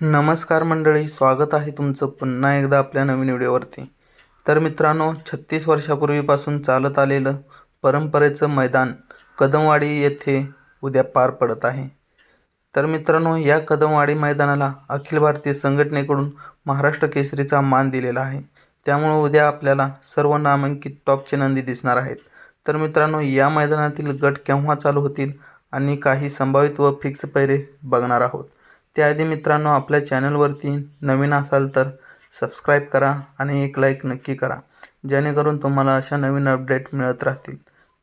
नमस्कार मंडळी स्वागत आहे तुमचं पुन्हा एकदा आपल्या नवीन व्हिडिओवरती. तर मित्रांनो छत्तीस वर्षापूर्वीपासून चालत आलेलं परंपरेचं मैदान कदमवाडी येथे उद्या पार पडत आहे. तर मित्रांनो या कदमवाडी मैदानाला अखिल भारतीय संघटनेकडून महाराष्ट्र केसरीचा मान दिलेला आहे. त्यामुळे उद्या आपल्याला सर्व नामांकित टॉपचे नंदी दिसणार आहेत. तर मित्रांनो या मैदानातील गट केव्हा चालू होतील आणि काही संभावित व फिक्स पैरे बघणार आहोत. त्याआधी मित्रांनो आपल्या चॅनलवरती नवीन असाल तर सबस्क्राईब करा आणि एक लाईक नक्की करा. जेणेकरून तुम्हाला अशा नवीन अपडेट मिळत राहतील.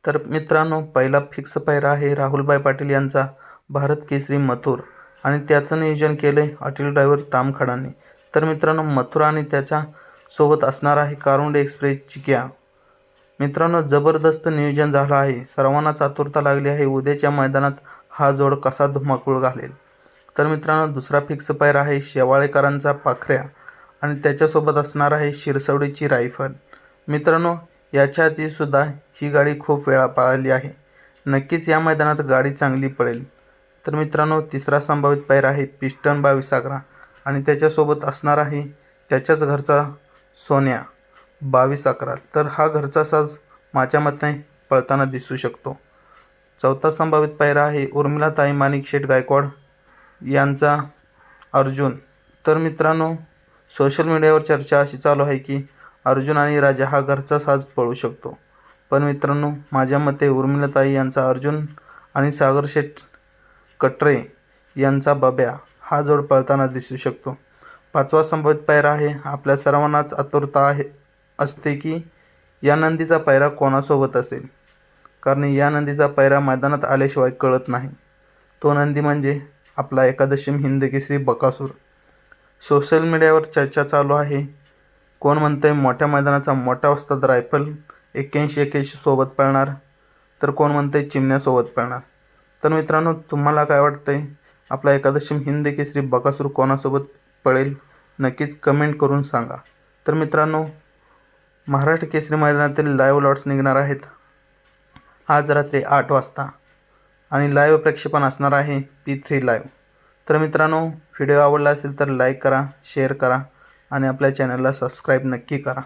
तर मित्रांनो पहिला फिक्स पायरा आहे राहुलभाई पाटील यांचा भारत केसरी मथुर. आणि त्याचं नियोजन केलं आहे अटील ड्रायव्हर तामखडांनी तर मित्रांनो मथुर आणि त्याच्या सोबत असणार आहे कारुंड एक्सप्रेस चिक्या मित्रांनो जबरदस्त नियोजन झालं आहे. सर्वांनाच आतुरता लागली आहे. उद्याच्या मैदानात हा जोड कसा धुमाकूळ घालेल? तर मित्रांनो दुसरा फिक्स पायरा आहे शेवाळेकरांचा पाखऱ्या आणि त्याच्यासोबत असणार आहे शिरसवडीची रायफल. मित्रांनो याच्या आधी सुद्धा ही गाडी खूप वेळा पळाली आहे. नक्कीच या मैदानात गाडी चांगली पळेल. तर मित्रांनो तिसरा संभावित पायरा आहे पिस्टन बावीस अकरा आणि त्याच्यासोबत असणार आहे त्याच्याच घरचा सोन्या बावीस अकरा तर हा घरचा साज माझ्या मते पळताना दिसू शकतो. चौथा संभावित पायरा आहे उर्मिला ताई माणिक शेठ गायकवाड. यांचा अर्जुन. तर मित्रांनो सोशल मीडियावर चर्चा अशी चालू आहे की अर्जुन आणि राजा हा घरचा साज पळू शकतो. पण मित्रांनो माझ्या मते उर्मिलाताई यांचा अर्जुन आणि सागर शेठ कटरे यांचा बब्या हा जोड पळताना दिसू शकतो. पाचवा संभवित पायरा आहे आपल्या सर्वांनाच आतुरता आहे असते की या नंदीचा पायरा कोणासोबत असेल? कारण या नंदीचा पायरा मैदानात आल्याशिवाय कळत नाही. तो नंदी म्हणजे आपला एकादशीम हिंद केसरी बकासूर. सोशल मीडियावर चर्चा चालू आहे. कोण म्हणतंय मोठ्या मैदानाचा मोठा वस्ताद रायफल एक्क्याऐंशी एक्क्याऐंशी सोबत पळणार? तर कोण म्हणतंय चिमण्यासोबत पळणार? तर मित्रांनो तुम्हाला काय वाटतंय? आपला एकादशीम हिंद केसरी बकासूर कोणासोबत पळेल? नक्कीच कमेंट करून सांगा. तर मित्रांनो महाराष्ट्र केसरी मैदानातील लाईव्ह लॉट्स निघणार आहेत. आज रात्री आठ वाजता. आणि लाईव्ह प्रक्षेपण असणार आहे पी थ्री लाईव्ह तर मित्रांनो व्हिडिओ आवडला असेल तर लाईक करा शेअर करा आणि आपल्या चॅनलला सबस्क्राईब नक्की करा.